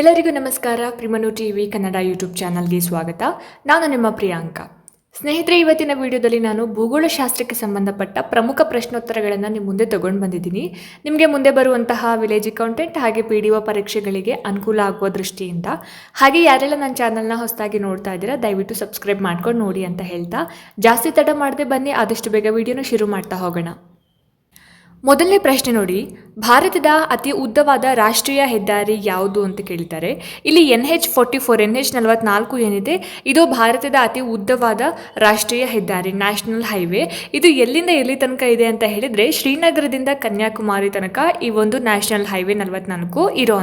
ಎಲ್ಲರಿಗೂ ನಮಸ್ಕಾರ. ಪ್ರಿಮನು ಟಿ ವಿ ಕನ್ನಡ ಯೂಟ್ಯೂಬ್ ಚಾನಲ್ಗೆ ಸ್ವಾಗತ. ನಾನು ನಿಮ್ಮ ಪ್ರಿಯಾಂಕ. ಸ್ನೇಹಿತರೆ, ಇವತ್ತಿನ ವಿಡಿಯೋದಲ್ಲಿ ನಾನು ಭೂಗೋಳಶಾಸ್ತ್ರಕ್ಕೆ ಸಂಬಂಧಪಟ್ಟ ಪ್ರಮುಖ ಪ್ರಶ್ನೋತ್ತರಗಳನ್ನು ನಿಮ್ಮ ಮುಂದೆ ತಗೊಂಡು ಬಂದಿದ್ದೀನಿ. ನಿಮಗೆ ಮುಂದೆ ಬರುವಂತಹ ವಿಲೇಜ್ ಅಕೌಂಟೆಂಟ್ ಹಾಗೆ ಪಿ ಡಿ ಒ ಪರೀಕ್ಷೆಗಳಿಗೆ ಅನುಕೂಲ ಆಗುವ ದೃಷ್ಟಿಯಿಂದ. ಹಾಗೆ ಯಾರೆಲ್ಲ ನನ್ನ ಚಾನಲ್ನ ಹೊಸದಾಗಿ ನೋಡ್ತಾ ಇದ್ದೀರಾ, ದಯವಿಟ್ಟು ಸಬ್ಸ್ಕ್ರೈಬ್ ಮಾಡ್ಕೊಂಡು ನೋಡಿ ಅಂತ ಹೇಳ್ತಾ, ಜಾಸ್ತಿ ತಡ ಮಾಡದೆ ಬನ್ನಿ, ಆದಷ್ಟು ಬೇಗ ವಿಡಿಯೋನ ಶುರು ಮಾಡ್ತಾ ಹೋಗೋಣ. ಮೊದಲನೇ ಪ್ರಶ್ನೆ ನೋಡಿ. ಭಾರತದ ಅತಿ ಉದ್ದವಾದ ರಾಷ್ಟ್ರೀಯ ಹೆದ್ದಾರಿ ಯಾವುದು ಅಂತ ಕೇಳ್ತಾರೆ ಇಲ್ಲಿ N H forty four N H ನಲವತ್ನಾಲ್ಕು ಏನಿದೆ, ಇದು ಭಾರತದ ಅತಿ ಉದ್ದವಾದ ರಾಷ್ಟ್ರೀಯ ಹೆದ್ದಾರಿ, ನ್ಯಾಷನಲ್ ಹೈವೇ. ಇದು ಎಲ್ಲಿಂದ ಎಲ್ಲಿ ತನಕ ಇದೆ ಅಂತ ಹೇಳಿದರೆ, ಶ್ರೀನಗರದಿಂದ ಕನ್ಯಾಕುಮಾರಿ ತನಕ ಈ ಒಂದು ನ್ಯಾಷನಲ್ ಹೈವೇ ನಲವತ್ನಾಲ್ಕು ಇರೋ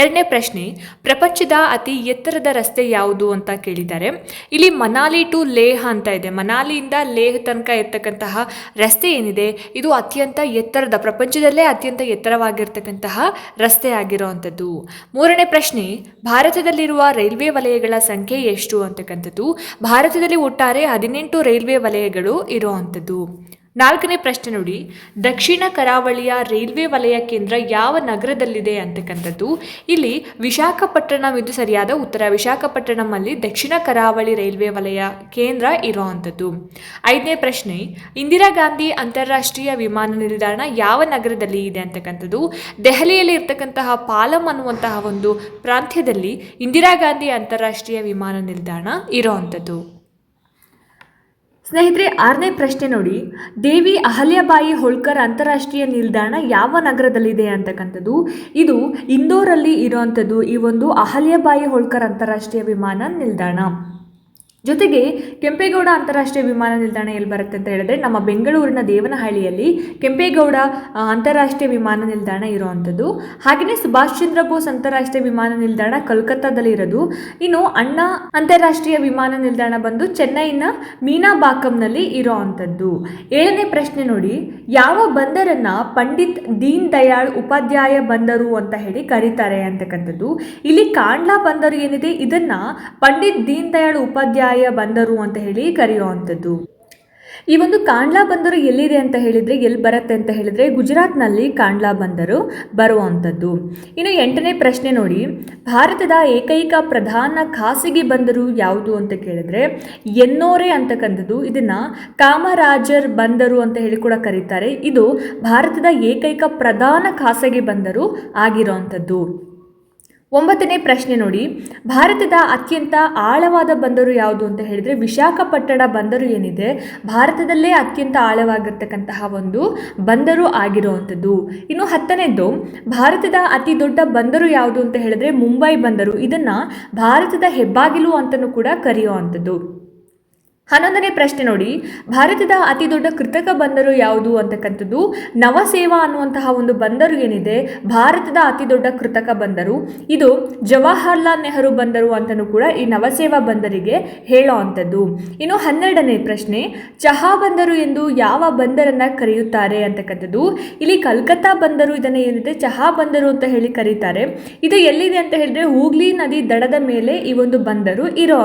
ಎರಡನೇ ಪ್ರಶ್ನೆ, ಪ್ರಪಂಚದ ಅತಿ ಎತ್ತರದ ರಸ್ತೆ ಯಾವುದು ಅಂತ ಕೇಳಿದ್ದಾರೆ. ಇಲ್ಲಿ ಮನಾಲಿ ಟು ಲೇಹ್ ಅಂತ ಇದೆ. ಮನಾಲಿಯಿಂದ ಲೇಹ್ ತನಕ ಇರ್ತಕ್ಕಂತಹ ರಸ್ತೆ ಏನಿದೆ, ಇದು ಅತ್ಯಂತ ಎತ್ತರದ, ಪ್ರಪಂಚದಲ್ಲೇ ಅತ್ಯಂತ ಎತ್ತರವಾಗಿರ್ತಕ್ಕಂತಹ ರಸ್ತೆ ಆಗಿರುವಂಥದ್ದು ಮೂರನೇ ಪ್ರಶ್ನೆ, ಭಾರತದಲ್ಲಿರುವ ರೈಲ್ವೆ ವಲಯಗಳ ಸಂಖ್ಯೆ ಎಷ್ಟು ಅಂತಕ್ಕಂಥದ್ದು. ಭಾರತದಲ್ಲಿ ಒಟ್ಟಾರೆ ಹದಿನೆಂಟು ರೈಲ್ವೆ ವಲಯಗಳು ಇರುವಂಥದ್ದು ನಾಲ್ಕನೇ ಪ್ರಶ್ನೆ ನೋಡಿ. ದಕ್ಷಿಣ ಕರಾವಳಿಯ ರೈಲ್ವೆ ವಲಯ ಕೇಂದ್ರ ಯಾವ ನಗರದಲ್ಲಿದೆ ಅಂತಕ್ಕಂಥದ್ದು ಇಲ್ಲಿ ವಿಶಾಖಪಟ್ಟಣಂ ಇದು ಸರಿಯಾದ ಉತ್ತರ. ವಿಶಾಖಪಟ್ಟಣಮಲ್ಲಿ ದಕ್ಷಿಣ ಕರಾವಳಿ ರೈಲ್ವೆ ವಲಯ ಕೇಂದ್ರ ಇರುವಂಥದ್ದು ಐದನೇ ಪ್ರಶ್ನೆ, ಇಂದಿರಾ ಗಾಂಧಿ ಅಂತಾರಾಷ್ಟ್ರೀಯ ವಿಮಾನ ನಿಲ್ದಾಣ ಯಾವ ನಗರದಲ್ಲಿ ಇದೆ ಅಂತಕ್ಕಂಥದ್ದು ದೆಹಲಿಯಲ್ಲಿ ಇರ್ತಕ್ಕಂತಹ ಪಾಲಂ ಅನ್ನುವಂತಹ ಒಂದು ಪ್ರಾಂತ್ಯದಲ್ಲಿ ಇಂದಿರಾ ಗಾಂಧಿ ಅಂತಾರಾಷ್ಟ್ರೀಯ ವಿಮಾನ ನಿಲ್ದಾಣ ಇರೋವಂಥದ್ದು ಸ್ನೇಹಿತರೆ, ಆರನೇ ಪ್ರಶ್ನೆ ನೋಡಿ. ದೇವಿ ಅಹಲ್ಯಬಾಯಿ ಹೋಳ್ಕರ್ ಅಂತಾರಾಷ್ಟ್ರೀಯ ನಿಲ್ದಾಣ ಯಾವ ನಗರದಲ್ಲಿದೆ ಅಂತಕ್ಕಂಥದ್ದು? ಇದು ಇಂದೋರಲ್ಲಿ ಇರುವಂಥದ್ದು ಈ ಒಂದು ಅಹಲ್ಯಬಾಯಿ ಹೋಳ್ಕರ್ ಅಂತಾರಾಷ್ಟ್ರೀಯ ವಿಮಾನ ನಿಲ್ದಾಣ. ಜೊತೆಗೆ ಕೆಂಪೇಗೌಡ ಅಂತಾರಾಷ್ಟ್ರೀಯ ವಿಮಾನ ನಿಲ್ದಾಣ ಎಲ್ಲಿ ಬರುತ್ತೆ ಅಂತ ಹೇಳಿದ್ರೆ ನಮ್ಮ ಬೆಂಗಳೂರಿನ ದೇವನಹಳ್ಳಿಯಲ್ಲಿ ಕೆಂಪೇಗೌಡ ಅಂತಾರಾಷ್ಟ್ರೀಯ ವಿಮಾನ ನಿಲ್ದಾಣ ಇರುವಂಥದ್ದು. ಹಾಗೆಯೇ ಸುಭಾಷ್ ಚಂದ್ರ ಬೋಸ್ ಅಂತಾರಾಷ್ಟ್ರೀಯ ವಿಮಾನ ನಿಲ್ದಾಣ ಕಲ್ಕತ್ತಾದಲ್ಲಿ ಇರೋದು. ಇನ್ನು ಅಣ್ಣಾ ಅಂತಾರಾಷ್ಟ್ರೀಯ ವಿಮಾನ ನಿಲ್ದಾಣ ಬಂದು ಚೆನ್ನೈನ ಮೀನಾಬಾಕಂನಲ್ಲಿ ಇರೋವಂಥದ್ದು. ಏಳನೇ ಪ್ರಶ್ನೆ ನೋಡಿ, ಯಾವ ಬಂದರನ್ನ ಪಂಡಿತ್ ದೀನ್ ದಯಾಳ್ ಉಪಾಧ್ಯಾಯ ಬಂದರು ಅಂತ ಹೇಳಿ ಕರೀತಾರೆ ಅಂತಕ್ಕಂಥದ್ದು. ಇಲ್ಲಿ ಕಾಂಡ್ಲಾ ಬಂದರು ಏನಿದೆ? ಇದನ್ನ ಪಂಡಿತ್ ದೀನ್ ದಯಾಳ್ ಉಪಾಧ್ಯಾಯ ಬಂದರು ಅಂತ ಹೇಳಿ ಕರೆಯುವಂಥದ್ದು ಈ ಒಂದು ಕಾಂಡ್ಲಾ ಬಂದರು ಎಲ್ಲಿದೆ ಅಂತ ಹೇಳಿದರೆ, ಎಲ್ಲಿ ಬರುತ್ತೆ ಅಂತ ಹೇಳಿದರೆ ಗುಜರಾತ್ನಲ್ಲಿ ಕಾಂಡ್ಲಾ ಬಂದರು ಬರುವಂಥದ್ದು ಇನ್ನು ಎಂಟನೇ ಪ್ರಶ್ನೆ ನೋಡಿ, ಭಾರತದ ಏಕೈಕ ಪ್ರಧಾನ ಖಾಸಗಿ ಬಂದರು ಯಾವುದು ಅಂತ ಕೇಳಿದ್ರೆ, ಎನ್ನೋರೆ ಅಂತಕ್ಕಂಥದ್ದು ಇದನ್ನು ಕಾಮರಾಜರ್ ಬಂದರು ಅಂತ ಹೇಳಿ ಕೂಡ ಕರೀತಾರೆ. ಇದು ಭಾರತದ ಏಕೈಕ ಪ್ರಧಾನ ಖಾಸಗಿ ಬಂದರು ಆಗಿರೋವಂಥದ್ದು ಒಂಬತ್ತನೇ ಪ್ರಶ್ನೆ ನೋಡಿ. ಭಾರತದ ಅತ್ಯಂತ ಆಳವಾದ ಬಂದರು ಯಾವುದು ಅಂತ ಹೇಳಿದರೆ ವಿಶಾಖಪಟ್ಟಣ ಬಂದರು ಏನಿದೆ. ಭಾರತದಲ್ಲೇ ಅತ್ಯಂತ ಆಳವಾಗಿರ್ತಕ್ಕಂತಹ ಒಂದು ಬಂದರು ಆಗಿರುವಂಥದ್ದು. ಇನ್ನು ಹತ್ತನೇದ್ದು, ಭಾರತದ ಅತಿ ದೊಡ್ಡ ಬಂದರು ಯಾವುದು ಅಂತ ಹೇಳಿದ್ರೆ ಮುಂಬೈ ಬಂದರು. ಇದನ್ನು ಭಾರತದ ಹೆಬ್ಬಾಗಿಲು ಅಂತಲೂ ಕೂಡ ಕರೆಯುವಂಥದ್ದು. ಹನ್ನೊಂದನೇ ಪ್ರಶ್ನೆ ನೋಡಿ. ಭಾರತದ ಅತಿ ದೊಡ್ಡ ಕೃತಕ ಬಂದರು ಯಾವುದು ಅಂತಕ್ಕಂಥದ್ದು? ನವಸೇವಾ ಅನ್ನುವಂತಹ ಒಂದು ಬಂದರು ಏನಿದೆ? ಭಾರತದ ಅತಿ ದೊಡ್ಡ ಕೃತಕ ಬಂದರು. ಇದು ಜವಾಹರ್ಲಾಲ್ ನೆಹರು ಬಂದರು ಅಂತಲೂ ಕೂಡ ಈ ನವಸೇವಾ ಬಂದರಿಗೆ ಹೇಳೋ ಅಂಥದ್ದು. ಇನ್ನು ಹನ್ನೆರಡನೇ ಪ್ರಶ್ನೆ, ಚಹಾ ಬಂದರು ಎಂದು ಯಾವ ಬಂದರನ್ನ ಕರೆಯುತ್ತಾರೆ ಅಂತಕ್ಕಂಥದ್ದು? ಇಲ್ಲಿ ಕಲ್ಕತ್ತಾ ಬಂದರು ಇದನ್ನು ಏನಿದೆ? ಚಹಾ ಬಂದರು ಅಂತ ಹೇಳಿ ಕರೀತಾರೆ. ಇದು ಎಲ್ಲಿದೆ ಅಂತ ಹೇಳಿದ್ರೆ, ಹೂಗ್ಲಿ ನದಿ ದಡದ ಮೇಲೆ ಈ ಒಂದು ಬಂದರು ಇರೋ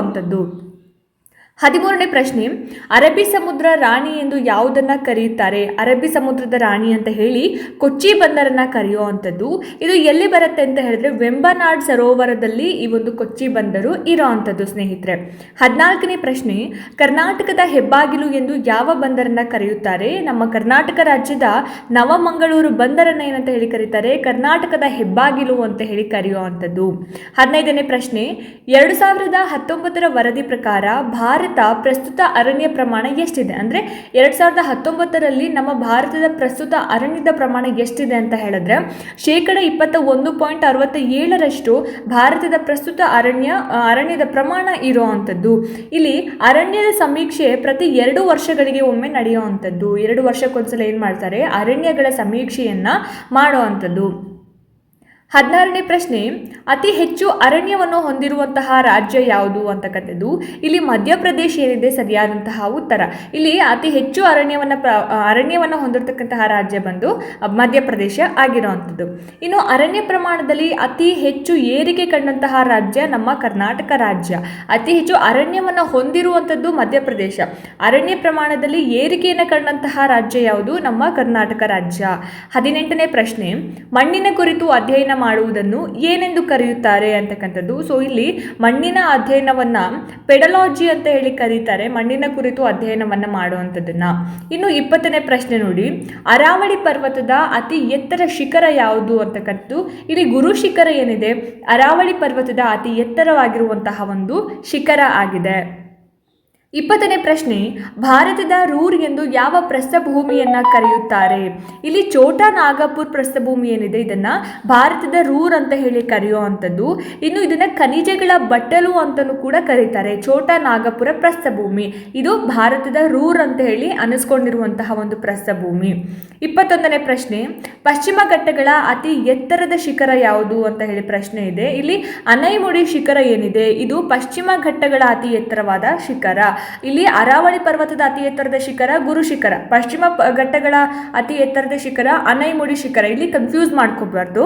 ಹದಿಮೂರನೇ ಪ್ರಶ್ನೆ. ಅರಬ್ಬಿ ಸಮುದ್ರ ರಾಣಿ ಎಂದು ಯಾವುದನ್ನ ಕರೆಯುತ್ತಾರೆ? ಅರಬ್ಬಿ ಸಮುದ್ರದ ರಾಣಿ ಅಂತ ಹೇಳಿ ಕೊಚ್ಚಿ ಬಂದರನ್ನ ಕರೆಯುವಂಥದ್ದು ಇದು ಎಲ್ಲಿ ಬರುತ್ತೆ ಅಂತ ಹೇಳಿದ್ರೆ ವೆಂಬನಾಡ್ ಸರೋವರದಲ್ಲಿ ಈ ಒಂದು ಕೊಚ್ಚಿ ಬಂದರು ಇರೋ ಅಂಥದ್ದು ಸ್ನೇಹಿತರೆ. ಹದಿನಾಲ್ಕನೇ ಪ್ರಶ್ನೆ. ಕರ್ನಾಟಕದ ಹೆಬ್ಬಾಗಿಲು ಎಂದು ಯಾವ ಬಂದರನ್ನ ಕರೆಯುತ್ತಾರೆ? ನಮ್ಮ ಕರ್ನಾಟಕ ರಾಜ್ಯದ ನವಮಂಗಳೂರು ಬಂದರನ್ನ ಏನಂತ ಹೇಳಿ ಕರೀತಾರೆ? ಕರ್ನಾಟಕದ ಹೆಬ್ಬಾಗಿಲು ಅಂತ ಹೇಳಿ ಕರೆಯುವಂಥದ್ದು ಹದಿನೈದನೇ ಪ್ರಶ್ನೆ. ಎರಡು ಸಾವಿರದ ಹತ್ತೊಂಬತ್ತರ ವರದಿ ಪ್ರಕಾರ ಭಾರತ ಪ್ರಸ್ತುತ ಅರಣ್ಯ ಪ್ರಮಾಣ ಎಷ್ಟಿದೆ? ಅಂದರೆ ಎರಡು ಸಾವಿರದ ಹತ್ತೊಂಬತ್ತರಲ್ಲಿ ನಮ್ಮ ಭಾರತದ ಪ್ರಸ್ತುತ ಅರಣ್ಯದ ಪ್ರಮಾಣ ಎಷ್ಟಿದೆ ಅಂತ ಹೇಳಿದ್ರೆ ಶೇಕಡ ಇಪ್ಪತ್ತ ಒಂದು ಪಾಯಿಂಟ್ ಅರವತ್ತ ಏಳರಷ್ಟು ಭಾರತದ ಪ್ರಸ್ತುತ ಅರಣ್ಯ ಅರಣ್ಯದ ಪ್ರಮಾಣ ಇರುವಂಥದ್ದು. ಇಲ್ಲಿ ಅರಣ್ಯದ ಸಮೀಕ್ಷೆ ಪ್ರತಿ ಎರಡು ವರ್ಷಗಳಿಗೆ ಒಮ್ಮೆ ನಡೆಯುವಂಥದ್ದು. ಎರಡು ವರ್ಷಕ್ಕೊಂದ್ಸಲ ಏನು ಮಾಡ್ತಾರೆ? ಅರಣ್ಯಗಳ ಸಮೀಕ್ಷೆಯನ್ನು ಮಾಡುವಂಥದ್ದು. ಹದಿನಾರನೇ ಪ್ರಶ್ನೆ, ಅತಿ ಹೆಚ್ಚು ಅರಣ್ಯವನ್ನು ಹೊಂದಿರುವಂತಹ ರಾಜ್ಯ ಯಾವುದು ಅಂತ ಅಂತಕ್ಕಂಥದ್ದು ಇಲ್ಲಿ ಮಧ್ಯಪ್ರದೇಶ ಏನಿದೆ ಸರಿಯಾದಂತಹ ಉತ್ತರ. ಇಲ್ಲಿ ಅತಿ ಹೆಚ್ಚು ಅರಣ್ಯವನ್ನು ಪ್ರ ಅರಣ್ಯವನ್ನು ಹೊಂದಿರತಕ್ಕಂತಹ ರಾಜ್ಯ ಬಂದು ಮಧ್ಯಪ್ರದೇಶ ಆಗಿರುವಂಥದ್ದು. ಇನ್ನು ಅರಣ್ಯ ಪ್ರಮಾಣದಲ್ಲಿ ಅತಿ ಹೆಚ್ಚು ಏರಿಕೆ ಕಂಡಂತಹ ರಾಜ್ಯ ನಮ್ಮ ಕರ್ನಾಟಕ ರಾಜ್ಯ. ಅತಿ ಹೆಚ್ಚು ಅರಣ್ಯವನ್ನು ಹೊಂದಿರುವಂಥದ್ದು ಮಧ್ಯಪ್ರದೇಶ. ಅರಣ್ಯ ಪ್ರಮಾಣದಲ್ಲಿ ಏರಿಕೆಯನ್ನು ಕಂಡಂತಹ ರಾಜ್ಯ ಯಾವುದು? ನಮ್ಮ ಕರ್ನಾಟಕ ರಾಜ್ಯ. ಹದಿನೆಂಟನೇ ಪ್ರಶ್ನೆ, ಮಣ್ಣಿನ ಕುರಿತು ಅಧ್ಯಯನ ಮಾಡುವುದನ್ನು ಏನೆಂದು ಕರೆಯುತ್ತಾರೆ ಅಂತಕ್ಕಂಥದ್ದು. ಸೊ ಇಲ್ಲಿ ಮಣ್ಣಿನ ಅಧ್ಯಯನವನ್ನ ಪೆಡಲಾಜಿ ಅಂತ ಹೇಳಿ ಕರೀತಾರೆ. ಮಣ್ಣಿನ ಕುರಿತು ಅಧ್ಯಯನವನ್ನ ಮಾಡುವಂಥದ್ದನ್ನ. ಇನ್ನು ಇಪ್ಪತ್ತನೇ ಪ್ರಶ್ನೆ ನೋಡಿ. ಅರಾವಳಿ ಪರ್ವತದ ಅತಿ ಎತ್ತರ ಶಿಖರ ಯಾವುದು ಅಂತಕ್ಕಂಥದ್ದು? ಇಲ್ಲಿ ಗುರು ಶಿಖರ ಏನಿದೆ? ಅರಾವಳಿ ಪರ್ವತದ ಅತಿ ಎತ್ತರವಾಗಿರುವಂತಹ ಒಂದು ಶಿಖರ ಆಗಿದೆ. ಇಪ್ಪತ್ತನೇ ಪ್ರಶ್ನೆ, ಭಾರತದ ರೂರ್ ಎಂದು ಯಾವ ಪ್ರಸ್ಥಭೂಮಿಯನ್ನು ಕರೆಯುತ್ತಾರೆ? ಇಲ್ಲಿ ಚೋಟಾ ನಾಗಪುರ್ ಪ್ರಸ್ಥಭೂಮಿ ಏನಿದೆ, ಇದನ್ನ ಭಾರತದ ರೂರ್ ಅಂತ ಹೇಳಿ ಕರೆಯುವಂಥದ್ದು ಇನ್ನು ಇದನ್ನ ಖನಿಜಗಳ ಬಟ್ಟಲು ಅಂತಲೂ ಕೂಡ ಕರೀತಾರೆ ಚೋಟಾ ನಾಗಪುರ ಪ್ರಸ್ಥಭೂಮಿ. ಇದು ಭಾರತದ ರೂರ್ ಅಂತ ಹೇಳಿ ಅನಿಸ್ಕೊಂಡಿರುವಂತಹ ಒಂದು ಪ್ರಸ್ಥಭೂಮಿ. ಇಪ್ಪತ್ತೊಂದನೇ ಪ್ರಶ್ನೆ, ಪಶ್ಚಿಮ ಘಟ್ಟಗಳ ಅತಿ ಎತ್ತರದ ಶಿಖರ ಯಾವುದು ಅಂತ ಹೇಳಿ ಪ್ರಶ್ನೆ ಇದೆ. ಇಲ್ಲಿ ಅನೈಮುಡಿ ಶಿಖರ ಏನಿದೆ, ಇದು ಪಶ್ಚಿಮ ಘಟ್ಟಗಳ ಅತಿ ಎತ್ತರವಾದ ಶಿಖರ. ಇಲ್ಲಿ ಅರಾವಳಿ ಪರ್ವತದ ಅತಿ ಎತ್ತರದ ಶಿಖರ ಗುರು ಶಿಖರ. ಪಶ್ಚಿಮ ಘಟ್ಟಗಳ ಅತಿ ಎತ್ತರದ ಶಿಖರ, ಅನೈಮುಡಿ ಶಿಖರ. ಇಲ್ಲಿ ಕನ್ಫ್ಯೂಸ್ ಮಾಡ್ಕೋಬಾರ್ದು.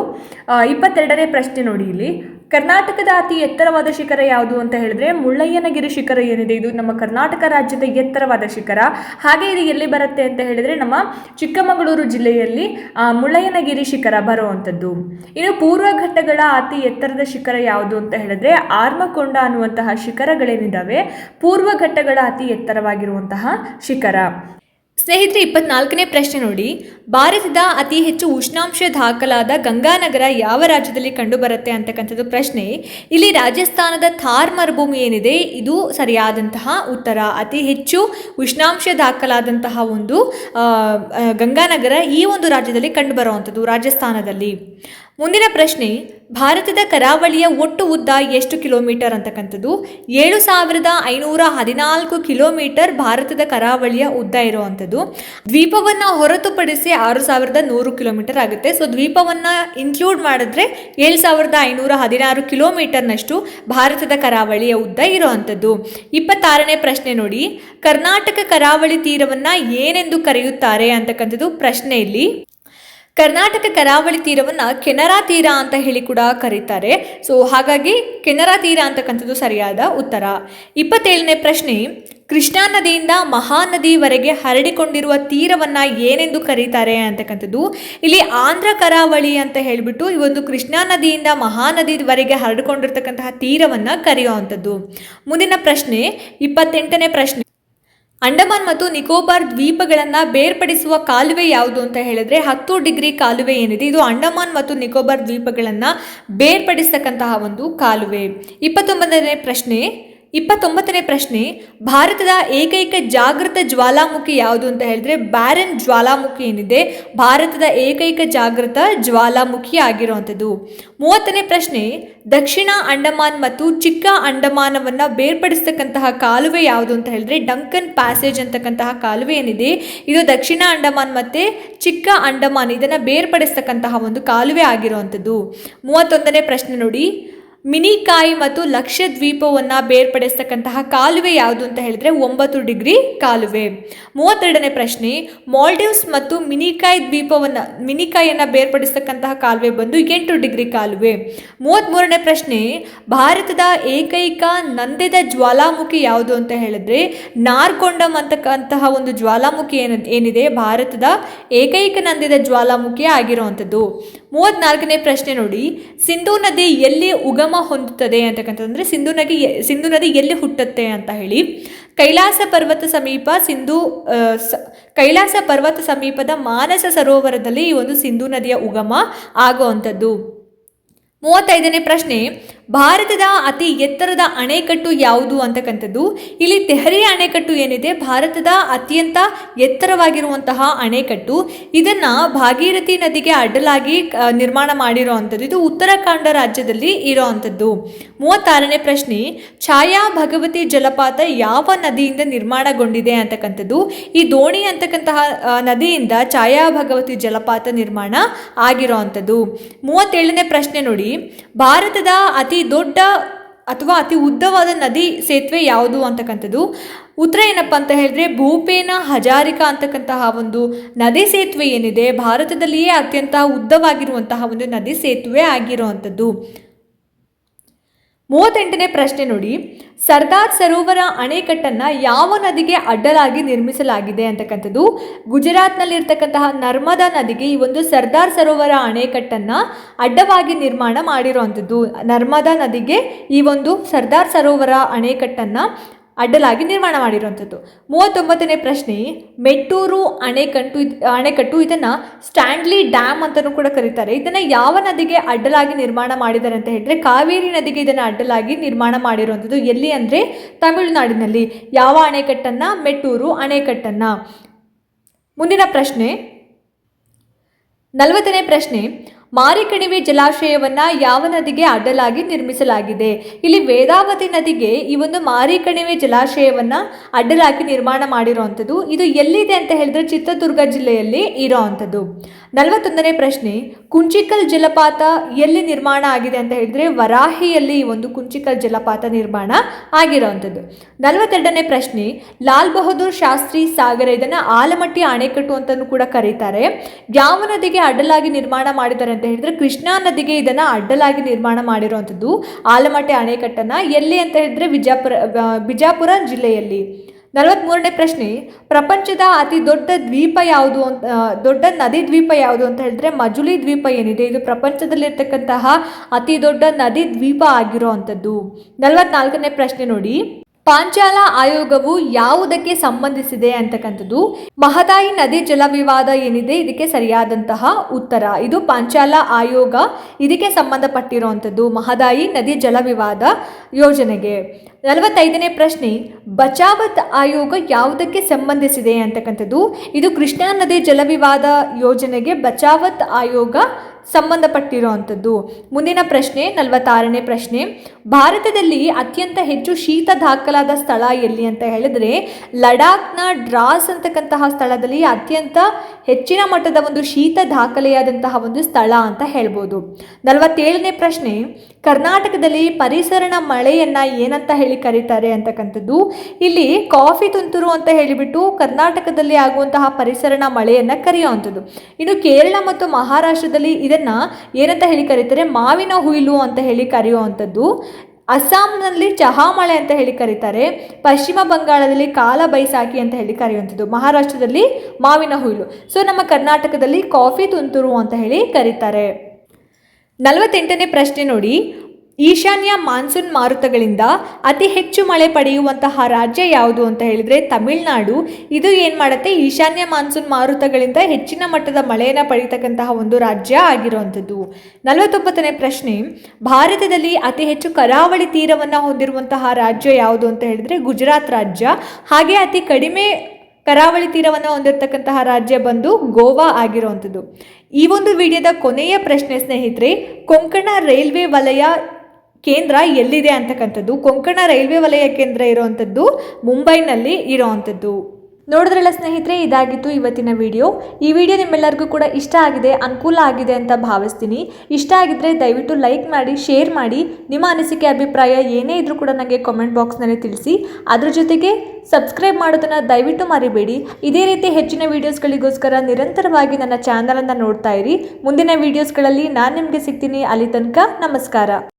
ಇಪ್ಪತ್ತೆರಡನೇ ಪ್ರಶ್ನೆ ನೋಡಿ ಇಲ್ಲಿ. ಕರ್ನಾಟಕದ ಅತಿ ಎತ್ತರವಾದ ಶಿಖರ ಯಾವುದು ಅಂತ ಹೇಳಿದ್ರೆ ಮುಳ್ಳಯ್ಯನಗಿರಿ ಶಿಖರ ಏನಿದೆ? ಇದು ನಮ್ಮ ಕರ್ನಾಟಕ ರಾಜ್ಯದ ಎತ್ತರವಾದ ಶಿಖರ. ಹಾಗೆ ಇದು ಎಲ್ಲಿ ಬರುತ್ತೆ ಅಂತ ಹೇಳಿದ್ರೆ ನಮ್ಮ ಚಿಕ್ಕಮಗಳೂರು ಜಿಲ್ಲೆಯಲ್ಲಿ ಆ, ಮುಳ್ಳಯ್ಯನಗಿರಿ ಶಿಖರ ಬರುವಂಥದ್ದು. ಇನ್ನು ಪೂರ್ವ ಘಟ್ಟಗಳ ಅತಿ ಎತ್ತರದ ಶಿಖರ ಯಾವುದು ಅಂತ ಹೇಳಿದ್ರೆ ಆರ್ಮಕೊಂಡ ಅನ್ನುವಂತಹ ಶಿಖರಗಳೇನಿದ್ದಾವೆ ಪೂರ್ವ ಘಟ್ಟಗಳ ಅತಿ ಎತ್ತರವಾಗಿರುವಂತಹ ಶಿಖರ. ಸ್ನೇಹಿತರೆ, ಇಪ್ಪತ್ನಾಲ್ಕನೇ ಪ್ರಶ್ನೆ ನೋಡಿ. ಭಾರತದ ಅತಿ ಹೆಚ್ಚು ಉಷ್ಣಾಂಶ ದಾಖಲಾದ ಗಂಗಾನಗರ ಯಾವ ರಾಜ್ಯದಲ್ಲಿ ಕಂಡುಬರುತ್ತೆ ಅಂತಕ್ಕಂಥದ್ದು ಪ್ರಶ್ನೆ. ಇಲ್ಲಿ ರಾಜಸ್ಥಾನದ ಥಾರ್ ಮರುಭೂಮಿ ಏನಿದೆ? ಇದು ಸರಿಯಾದಂತಹ ಉತ್ತರ. ಅತಿ ಹೆಚ್ಚು ಉಷ್ಣಾಂಶ ದಾಖಲಾದಂತಹ ಒಂದು ಗಂಗಾನಗರ ಈ ಒಂದು ರಾಜ್ಯದಲ್ಲಿ ಕಂಡುಬರುವಂಥದ್ದು ರಾಜಸ್ಥಾನದಲ್ಲಿ. ಮುಂದಿನ ಪ್ರಶ್ನೆ, ಭಾರತದ ಕರಾವಳಿಯ ಒಟ್ಟು ಉದ್ದ ಎಷ್ಟು ಕಿಲೋಮೀಟರ್ ಅಂತಕ್ಕಂಥದ್ದು? ಏಳು ಸಾವಿರದ ಐನೂರ ಹದಿನಾಲ್ಕು ಕಿಲೋಮೀಟರ್ ಭಾರತದ ಕರಾವಳಿಯ ಉದ್ದ ಇರುವಂಥದ್ದು. ದ್ವೀಪವನ್ನು ಹೊರತುಪಡಿಸಿ ಆರು ಸಾವಿರದ ನೂರು ಕಿಲೋಮೀಟರ್ ಆಗುತ್ತೆ. ಸೊ ದ್ವೀಪವನ್ನು ಇನ್ಕ್ಲೂಡ್ ಮಾಡಿದ್ರೆ ಏಳು ಸಾವಿರದ ಐನೂರ ಹದಿನಾರು ಕಿಲೋಮೀಟರ್ನಷ್ಟು ಭಾರತದ ಕರಾವಳಿಯ ಉದ್ದ ಇರುವಂಥದ್ದು. ಇಪ್ಪತ್ತಾರನೇ ಪ್ರಶ್ನೆ ನೋಡಿ. ಕರ್ನಾಟಕ ಕರಾವಳಿ ತೀರವನ್ನು ಏನೆಂದು ಕರೆಯುತ್ತಾರೆ ಅಂತಕ್ಕಂಥದ್ದು ಪ್ರಶ್ನೆ ಇಲ್ಲಿ ಕರ್ನಾಟಕ ಕರಾವಳಿ ತೀರವನ್ನು ಕೆನರಾ ತೀರ ಅಂತ ಹೇಳಿ ಕೂಡ ಕರೀತಾರೆ. ಸೊ ಹಾಗಾಗಿ ಕೆನರಾ ತೀರ ಅಂತಕ್ಕಂಥದ್ದು ಸರಿಯಾದ ಉತ್ತರ. ಇಪ್ಪತ್ತೇಳನೇ ಪ್ರಶ್ನೆ, ಕೃಷ್ಣಾ ನದಿಯಿಂದ ಮಹಾನದಿವರೆಗೆ ಹರಡಿಕೊಂಡಿರುವ ತೀರವನ್ನ ಏನೆಂದು ಕರೀತಾರೆ ಅಂತಕ್ಕಂಥದ್ದು. ಇಲ್ಲಿ ಆಂಧ್ರ ಕರಾವಳಿ ಅಂತ ಹೇಳಿಬಿಟ್ಟು ಈ ಒಂದು ಕೃಷ್ಣಾ ನದಿಯಿಂದ ಮಹಾನದಿವರೆಗೆ ಹರಡಿಕೊಂಡಿರ್ತಕ್ಕಂತಹ ತೀರವನ್ನ ಕರೆಯುವಂಥದ್ದು. ಮುಂದಿನ ಪ್ರಶ್ನೆ, ಇಪ್ಪತ್ತೆಂಟನೇ ಪ್ರಶ್ನೆ. ಅಂಡಮಾನ್ ಮತ್ತು ನಿಕೋಬಾರ್ ದ್ವೀಪಗಳನ್ನು ಬೇರ್ಪಡಿಸುವ ಕಾಲುವೆ ಯಾವುದು ಅಂತ ಹೇಳಿದ್ರೆ ಹತ್ತು ಡಿಗ್ರಿ ಕಾಲುವೆ ಏನಿದೆ, ಇದು ಅಂಡಮಾನ್ ಮತ್ತು ನಿಕೋಬಾರ್ ದ್ವೀಪಗಳನ್ನು ಬೇರ್ಪಡಿಸ್ತಕ್ಕಂತಹ ಒಂದು ಕಾಲುವೆ. ಇಪ್ಪತ್ತೊಂಬತ್ತನೇ ಪ್ರಶ್ನೆ ಇಪ್ಪತ್ತೊಂಬತ್ತನೇ ಪ್ರಶ್ನೆ, ಭಾರತದ ಏಕೈಕ ಜಾಗೃತ ಜ್ವಾಲಾಮುಖಿ ಯಾವುದು ಅಂತ ಹೇಳಿದ್ರೆ ಬ್ಯಾರನ್ ಜ್ವಾಲಾಮುಖಿ ಏನಿದೆ? ಭಾರತದ ಏಕೈಕ ಜಾಗೃತ ಜ್ವಾಲಾಮುಖಿ ಆಗಿರುವಂಥದ್ದು. ಮೂವತ್ತನೇ ಪ್ರಶ್ನೆ, ದಕ್ಷಿಣ ಅಂಡಮಾನ್ ಮತ್ತು ಚಿಕ್ಕ ಅಂಡಮಾನವನ್ನು ಬೇರ್ಪಡಿಸ್ತಕ್ಕಂತಹ ಕಾಲುವೆ ಯಾವುದು ಅಂತ ಹೇಳಿದ್ರೆ ಡಂಕನ್ ಪ್ಯಾಸೇಜ್ ಅಂತಕ್ಕಂತಹ ಕಾಲುವೆ ಏನಿದೆ? ಇದು ದಕ್ಷಿಣ ಅಂಡಮಾನ್ ಮತ್ತು ಚಿಕ್ಕ ಅಂಡಮಾನ್ ಇದನ್ನು ಬೇರ್ಪಡಿಸ್ತಕ್ಕಂತಹ ಒಂದು ಕಾಲುವೆ ಆಗಿರುವಂಥದ್ದು. ಮೂವತ್ತೊಂದನೇ ಪ್ರಶ್ನೆ ನೋಡಿ. ಮಿನಿಕಾಯಿ ಮತ್ತು ಲಕ್ಷದ್ವೀಪವನ್ನು ಬೇರ್ಪಡಿಸ್ತಕ್ಕಂತಹ ಕಾಲುವೆ ಯಾವುದು ಅಂತ ಹೇಳಿದ್ರೆ ಒಂಬತ್ತು ಡಿಗ್ರಿ ಕಾಲುವೆ. ಮೂವತ್ತೆರಡನೇ ಪ್ರಶ್ನೆ, ಮಾಲ್ಡೀವ್ಸ್ ಮತ್ತು ಮಿನಿಕಾಯಿ ದ್ವೀಪವನ್ನು ಮಿನಿಕಾಯಿಯನ್ನು ಬೇರ್ಪಡಿಸ್ತಕ್ಕಂತಹ ಕಾಲುವೆ ಬಂದು ಎಂಟು ಡಿಗ್ರಿ ಕಾಲುವೆ. ಮೂವತ್ತ್ಮೂರನೇ ಪ್ರಶ್ನೆ, ಭಾರತದ ಏಕೈಕ ನಂದೆದ ಜ್ವಾಲಾಮುಖಿ ಯಾವುದು ಅಂತ ಹೇಳಿದ್ರೆ ನಾರ್ಕೊಂಡಮ್ ಅಂತಕ್ಕಂತಹ ಒಂದು ಜ್ವಾಲಾಮುಖಿ ಏನು, ಏನಿದೆ? ಭಾರತದ ಏಕೈಕ ನಂದಿದ ಜ್ವಾಲಾಮುಖಿ ಆಗಿರುವಂಥದ್ದು. ಮೂವತ್ನಾಲ್ಕನೇ ಪ್ರಶ್ನೆ ನೋಡಿ. ಸಿಂಧೂ ನದಿ ಎಲ್ಲಿ ಉಗಮ ಹೊಂದುತ್ತದೆ ಅಂತಕ್ಕಂಥದ್ದು ಸಿಂಧೂ ನದಿ ಸಿಂಧೂ ನದಿ ಎಲ್ಲಿ ಹುಟ್ಟುತ್ತೆ ಅಂತ ಹೇಳಿ. ಕೈಲಾಸ ಪರ್ವತ ಸಮೀಪ ಸಿಂಧೂ ಕೈಲಾಸ ಪರ್ವತ ಸಮೀಪದ ಮಾನಸ ಸರೋವರದಲ್ಲಿ ಈ ಒಂದು ಸಿಂಧೂ ನದಿಯ ಉಗಮ ಆಗುವಂಥದ್ದು. ಮೂವತ್ತೈದನೇ ಪ್ರಶ್ನೆ, ಭಾರತದ ಅತಿ ಎತ್ತರದ ಅಣೆಕಟ್ಟು ಯಾವುದು ಅಂತಕ್ಕಂಥದ್ದು? ಇಲ್ಲಿ ತೆಹರಿ ಅಣೆಕಟ್ಟು ಏನಿದೆ? ಭಾರತದ ಅತ್ಯಂತ ಎತ್ತರವಾಗಿರುವಂತಹ ಅಣೆಕಟ್ಟು. ಇದನ್ನ ಭಾಗೀರಥಿ ನದಿಗೆ ಅಡ್ಡಲಾಗಿ ನಿರ್ಮಾಣ ಮಾಡಿರುವಂಥದ್ದು. ಇದು ಉತ್ತರಾಖಂಡ ರಾಜ್ಯದಲ್ಲಿ ಇರೋವಂಥದ್ದು. ಮೂವತ್ತಾರನೇ ಪ್ರಶ್ನೆ, ಛಾಯಾ ಭಗವತಿ ಜಲಪಾತ ಯಾವ ನದಿಯಿಂದ ನಿರ್ಮಾಣಗೊಂಡಿದೆ ಅಂತಕ್ಕಂಥದ್ದು? ಈ ದೋಣಿ ಅಂತಕ್ಕಂತಹ ನದಿಯಿಂದ ಛಾಯಾ ಭಗವತಿ ಜಲಪಾತ ನಿರ್ಮಾಣ ಆಗಿರೋವಂಥದ್ದು. ಮೂವತ್ತೇಳನೇ ಪ್ರಶ್ನೆ ನೋಡಿ. ಭಾರತದ ಅತಿ ದೊಡ್ಡ ಅಥವಾ ಅತಿ ಉದ್ದವಾದ ನದಿ ಸೇತುವೆ ಯಾವುದು ಅಂತಕ್ಕಂಥದ್ದು? ಉತ್ತರ ಏನಪ್ಪ ಅಂತ ಹೇಳಿದ್ರೆ ಭೂಪೇನ ಹಜಾರಿಕಾ ಅಂತಕ್ಕಂತಹ ಒಂದು ನದಿ ಸೇತುವೆ ಏನಿದೆ, ಭಾರತದಲ್ಲಿಯೇ ಅತ್ಯಂತ ಉದ್ದವಾಗಿರುವಂತಹ ಒಂದು ನದಿ ಸೇತುವೆ ಆಗಿರುವಂಥದ್ದು. ಮೂವತ್ತೆಂಟನೇ ಪ್ರಶ್ನೆ ನೋಡಿ. ಸರ್ದಾರ್ ಸರೋವರ ಅಣೆಕಟ್ಟನ್ನು ಯಾವ ನದಿಗೆ ಅಡ್ಡಲಾಗಿ ನಿರ್ಮಿಸಲಾಗಿದೆ ಅಂತಕ್ಕಂಥದ್ದು. ಗುಜರಾತ್ನಲ್ಲಿರ್ತಕ್ಕಂತಹ ನರ್ಮದಾ ನದಿಗೆ ಈ ಒಂದು ಸರ್ದಾರ್ ಸರೋವರ ಅಣೆಕಟ್ಟನ್ನು ಅಡ್ಡವಾಗಿ ನಿರ್ಮಾಣ ಮಾಡಿರುವಂಥದ್ದು. ನರ್ಮದಾ ನದಿಗೆ ಈ ಒಂದು ಸರ್ದಾರ್ ಸರೋವರ ಅಣೆಕಟ್ಟನ್ನು ಅಡ್ಡಲಾಗಿ ನಿರ್ಮಾಣ ಮಾಡಿರುವಂಥದ್ದು. ಮೂವತ್ತೊಂಬತ್ತನೇ ಪ್ರಶ್ನೆ, ಮೆಟ್ಟೂರು ಅಣೆಕಟ್ಟು ಅಣೆಕಟ್ಟು ಇದನ್ನು ಸ್ಟ್ಯಾಂಡ್ಲಿ ಡ್ಯಾಮ್ ಅಂತಲೂ ಕೂಡ ಕರೀತಾರೆ. ಇದನ್ನು ಯಾವ ನದಿಗೆ ಅಡ್ಡಲಾಗಿ ನಿರ್ಮಾಣ ಮಾಡಿದ್ದಾರೆ ಅಂತ ಹೇಳಿದ್ರೆ ಕಾವೇರಿ ನದಿಗೆ ಇದನ್ನು ಅಡ್ಡಲಾಗಿ ನಿರ್ಮಾಣ ಮಾಡಿರುವಂಥದ್ದು ಎಲ್ಲಿ ಅಂದರೆ ತಮಿಳುನಾಡಿನಲ್ಲಿ. ಯಾವ ಅಣೆಕಟ್ಟನ್ನು? ಮೆಟ್ಟೂರು ಅಣೆಕಟ್ಟನ್ನು. ಮುಂದಿನ ಪ್ರಶ್ನೆ, ನಲವತ್ತನೇ ಪ್ರಶ್ನೆ ಮಾರಿಕಣಿವೆ ಜಲಾಶಯವನ್ನ ಯಾವ ನದಿಗೆ ಅಡ್ಡಲಾಗಿ ನಿರ್ಮಿಸಲಾಗಿದೆ? ಇಲ್ಲಿ ವೇದಾವತಿ ನದಿಗೆ ಈ ಒಂದು ಮಾರಿಕಣಿವೆ ಜಲಾಶಯವನ್ನ ಅಡ್ಡಲಾಗಿ ನಿರ್ಮಾಣ ಮಾಡಿರುವಂಥದ್ದು. ಇದು ಎಲ್ಲಿದೆ ಅಂತ ಹೇಳಿದ್ರೆ ಚಿತ್ರದುರ್ಗ ಜಿಲ್ಲೆಯಲ್ಲಿ ಇರೋವಂಥದ್ದು. ನಲವತ್ತೊಂದನೇ ಪ್ರಶ್ನೆ ಕುಂಚಿಕಲ್ ಜಲಪಾತ ಎಲ್ಲಿ ನಿರ್ಮಾಣ ಆಗಿದೆ ಅಂತ ಹೇಳಿದ್ರೆ ವರಾಹಿಯಲ್ಲಿ ಈ ಒಂದು ಕುಂಚಿಕಲ್ ಜಲಪಾತ ನಿರ್ಮಾಣ ಆಗಿರುವಂಥದ್ದು ನಲವತ್ತೆರಡನೇ ಪ್ರಶ್ನೆ, ಲಾಲ್ ಬಹದ್ದೂರ್ ಶಾಸ್ತ್ರಿ ಸಾಗರ ಇದನ್ನು ಆಲಮಟ್ಟಿ ಅಣೆಕಟ್ಟು ಅಂತಲೂ ಕೂಡ ಕರೀತಾರೆ. ಯಾವ ನದಿಗೆ ಅಡ್ಡಲಾಗಿ ನಿರ್ಮಾಣ ಮಾಡಿದ್ದಾರೆ ಅಂತ ಹೇಳಿದ್ರೆ ಕೃಷ್ಣಾ ನದಿಗೆ ಇದನ್ನು ಅಡ್ಡಲಾಗಿ ನಿರ್ಮಾಣ ಮಾಡಿರುವಂಥದ್ದು ಆಲಮಟ್ಟಿ ಅಣೆಕಟ್ಟನ್ನು ಎಲ್ಲಿ ಅಂತ ಹೇಳಿದ್ರೆ ವಿಜಾಪುರ ಬಿಜಾಪುರ ಜಿಲ್ಲೆಯಲ್ಲಿ. ನಲವತ್ತ್ಮೂರನೇ ಪ್ರಶ್ನೆ, ಪ್ರಪಂಚದ ಅತಿ ದೊಡ್ಡ ದ್ವೀಪ ಯಾವುದು ಅಂತ ದೊಡ್ಡ ನದಿ ದ್ವೀಪ ಯಾವುದು ಅಂತ ಹೇಳಿದ್ರೆ ಮಜುಲಿ ದ್ವೀಪ ಏನಿದೆ? ಇದು ಪ್ರಪಂಚದಲ್ಲಿರ್ತಕ್ಕಂತಹ ಅತಿ ದೊಡ್ಡ ನದಿ ದ್ವೀಪ ಆಗಿರೋ ಅಂಥದ್ದು ನಲವತ್ನಾಲ್ಕನೇ ಪ್ರಶ್ನೆ ನೋಡಿ. ಪಾಂಚಾಲ ಆಯೋಗವು ಯಾವುದಕ್ಕೆ ಸಂಬಂಧಿಸಿದೆ ಅಂತಕ್ಕಂಥದ್ದು, ಮಹದಾಯಿ ನದಿ ಜಲ ವಿವಾದ ಏನಿದೆ, ಇದಕ್ಕೆ ಸರಿಯಾದಂತಹ ಉತ್ತರ. ಇದು ಪಾಂಚಾಲ ಆಯೋಗ ಇದಕ್ಕೆ ಸಂಬಂಧಪಟ್ಟಿರುವಂಥದ್ದು, ಮಹದಾಯಿ ನದಿ ಜಲ ವಿವಾದ ಯೋಜನೆಗೆ. ನಲವತ್ತೈದನೇ ಪ್ರಶ್ನೆ, ಬಚಾವತ್ ಆಯೋಗ ಯಾವುದಕ್ಕೆ ಸಂಬಂಧಿಸಿದೆ ಅಂತಕ್ಕಂಥದ್ದು, ಇದು ಕೃಷ್ಣಾ ನದಿ ಜಲವಿವಾದ ಯೋಜನೆಗೆ ಬಚಾವತ್ ಆಯೋಗ ಸಂಬಂಧಪಟ್ಟಿರುವಂಥದ್ದು. ಮುಂದಿನ ಪ್ರಶ್ನೆ, ನಲವತ್ತಾರನೇ ಪ್ರಶ್ನೆ. ಭಾರತದಲ್ಲಿ ಅತ್ಯಂತ ಹೆಚ್ಚು ಶೀತ ದಾಖಲಾದ ಸ್ಥಳ ಎಲ್ಲಿ ಅಂತ ಹೇಳಿದ್ರೆ, ಲಡಾಖ್ನ ಡ್ರಾಸ್ ಅಂತಕ್ಕಂತಹ ಸ್ಥಳದಲ್ಲಿ ಅತ್ಯಂತ ಹೆಚ್ಚಿನ ಮಟ್ಟದ ಒಂದು ಶೀತ ದಾಖಲೆಯಾದಂತಹ ಒಂದು ಸ್ಥಳ ಅಂತ ಹೇಳ್ಬೋದು. ನಲವತ್ತೇಳನೇ ಪ್ರಶ್ನೆ. ಕರ್ನಾಟಕದಲ್ಲಿ ಪರಿಸರಣ ಮಳೆಯನ್ನ ಏನಂತ ಹೇಳಿ ಕರೀತಾರೆ ಅಂತಕ್ಕಂಥದ್ದು. ಇಲ್ಲಿ ಕಾಫಿ ತುಂತುರು ಅಂತ ಹೇಳಿಬಿಟ್ಟು ಕರ್ನಾಟಕದಲ್ಲಿ ಆಗುವಂತಹ ಪರಿಸರಣ ಮಳೆಯನ್ನ ಕರೆಯುವಂಥದ್ದು. ಇನ್ನು ಕೇರಳ ಮತ್ತು ಮಹಾರಾಷ್ಟ್ರದಲ್ಲಿ ಇದನ್ನ ಏನಂತ ಹೇಳಿ ಕರೀತಾರೆ? ಮಾವಿನ ಹುಯಿಲು ಅಂತ ಹೇಳಿ ಕರೆಯುವಂಥದ್ದು. ಅಸ್ಸಾಂನಲ್ಲಿ ಚಹಾ ಮಳೆ ಅಂತ ಹೇಳಿ ಕರೀತಾರೆ. ಪಶ್ಚಿಮ ಬಂಗಾಳದಲ್ಲಿ ಕಾಲ ಬೈಸಾಕಿ ಅಂತ ಹೇಳಿ ಕರೆಯುವಂಥದ್ದು. ಮಹಾರಾಷ್ಟ್ರದಲ್ಲಿ ಮಾವಿನ ಹುಯಿಲು. ಸೊ, ನಮ್ಮ ಕರ್ನಾಟಕದಲ್ಲಿ ಕಾಫಿ ತುಂತುರು ಅಂತ ಹೇಳಿ ಕರೀತಾರೆ. ನಲವತ್ತೆಂಟನೇ ಪ್ರಶ್ನೆ ನೋಡಿ. ಈಶಾನ್ಯ ಮಾನ್ಸೂನ್ ಮಾರುತಗಳಿಂದ ಅತಿ ಹೆಚ್ಚು ಮಳೆ ಪಡೆಯುವಂತಹ ರಾಜ್ಯ ಯಾವುದು ಅಂತ ಹೇಳಿದ್ರೆ ತಮಿಳುನಾಡು. ಇದು ಏನು ಮಾಡುತ್ತೆ? ಈಶಾನ್ಯ ಮಾನ್ಸೂನ್ ಮಾರುತಗಳಿಂದ ಹೆಚ್ಚಿನ ಮಟ್ಟದ ಮಳೆಯನ್ನು ಪಡೀತಕ್ಕಂತಹ ಒಂದು ರಾಜ್ಯ ಆಗಿರುವಂಥದ್ದು. ನಲವತ್ತೊಂಬತ್ತನೇ ಪ್ರಶ್ನೆ, ಭಾರತದಲ್ಲಿ ಅತಿ ಹೆಚ್ಚು ಕರಾವಳಿ ತೀರವನ್ನು ಹೊಂದಿರುವಂತಹ ರಾಜ್ಯ ಯಾವುದು ಅಂತ ಹೇಳಿದ್ರೆ ಗುಜರಾತ್ ರಾಜ್ಯ. ಹಾಗೆ ಅತಿ ಕಡಿಮೆ ಕರಾವಳಿ ತೀರವನ್ನು ಹೊಂದಿರತಕ್ಕಂತಹ ರಾಜ್ಯ ಬಂದು ಗೋವಾ ಆಗಿರುವಂಥದ್ದು. ಈ ಒಂದು ವಿಡಿಯೋದ ಕೊನೆಯ ಪ್ರಶ್ನೆ ಸ್ನೇಹಿತರೆ, ಕೊಂಕಣ ರೈಲ್ವೆ ವಲಯ ಕೇಂದ್ರ ಎಲ್ಲಿದೆ ಅಂತಕ್ಕಂಥದ್ದು, ಕೊಂಕಣ ರೈಲ್ವೆ ವಲಯ ಕೇಂದ್ರ ಇರುವಂಥದ್ದು ಮುಂಬೈನಲ್ಲಿ ಇರೋವಂಥದ್ದು. ನೋಡಿದ್ರಲ್ಲ ಸ್ನೇಹಿತರೆ, ಇದಾಗಿತ್ತು ಇವತ್ತಿನ ವಿಡಿಯೋ. ಈ ವಿಡಿಯೋ ನಿಮ್ಮೆಲ್ಲರಿಗೂ ಕೂಡ ಇಷ್ಟ ಆಗಿದೆ, ಅನುಕೂಲ ಆಗಿದೆ ಅಂತ ಭಾವಿಸ್ತೀನಿ. ಇಷ್ಟ ಆಗಿದ್ರೆ ದಯವಿಟ್ಟು ಲೈಕ್ ಮಾಡಿ, ಶೇರ್ ಮಾಡಿ. ನಿಮ್ಮ ಅನಿಸಿಕೆ, ಅಭಿಪ್ರಾಯ ಏನೇ ಇದ್ರೂ ಕೂಡ ನನಗೆ ಕಾಮೆಂಟ್ ಬಾಕ್ಸ್ನಲ್ಲಿ ತಿಳಿಸಿ. ಅದ್ರ ಜೊತೆಗೆ ಸಬ್ಸ್ಕ್ರೈಬ್ ಮಾಡೋದನ್ನು ದಯವಿಟ್ಟು ಮರಿಬೇಡಿ. ಇದೇ ರೀತಿ ಹೆಚ್ಚಿನ ವೀಡಿಯೋಸ್ಗಳಿಗೋಸ್ಕರ ನಿರಂತರವಾಗಿ ನನ್ನ ಚಾನಲನ್ನು ನೋಡ್ತಾ ಇರಿ. ಮುಂದಿನ ವೀಡಿಯೋಸ್ಗಳಲ್ಲಿ ನಾನು ನಿಮಗೆ ಸಿಗ್ತೀನಿ. ಅಲ್ಲಿ ತನಕ ನಮಸ್ಕಾರ.